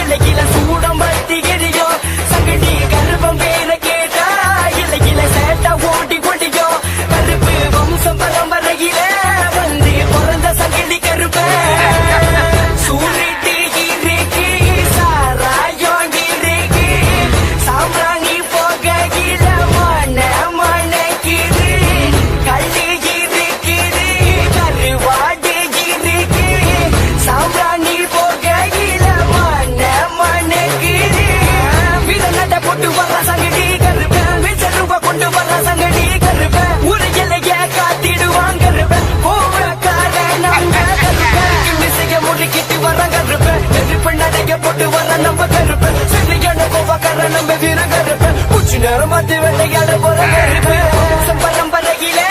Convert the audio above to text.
இல்ல இளம் சூடம் பத்தி மாறிக்கிட்டு வர கருப்பு நெருப்பு நடைய போட்டு வர நம்ம கருப்பு. சரியான கோபக்கார நம்ம வீர கருப்பு பூச்சி நேரம் மாத்தி வேட்டையாட போற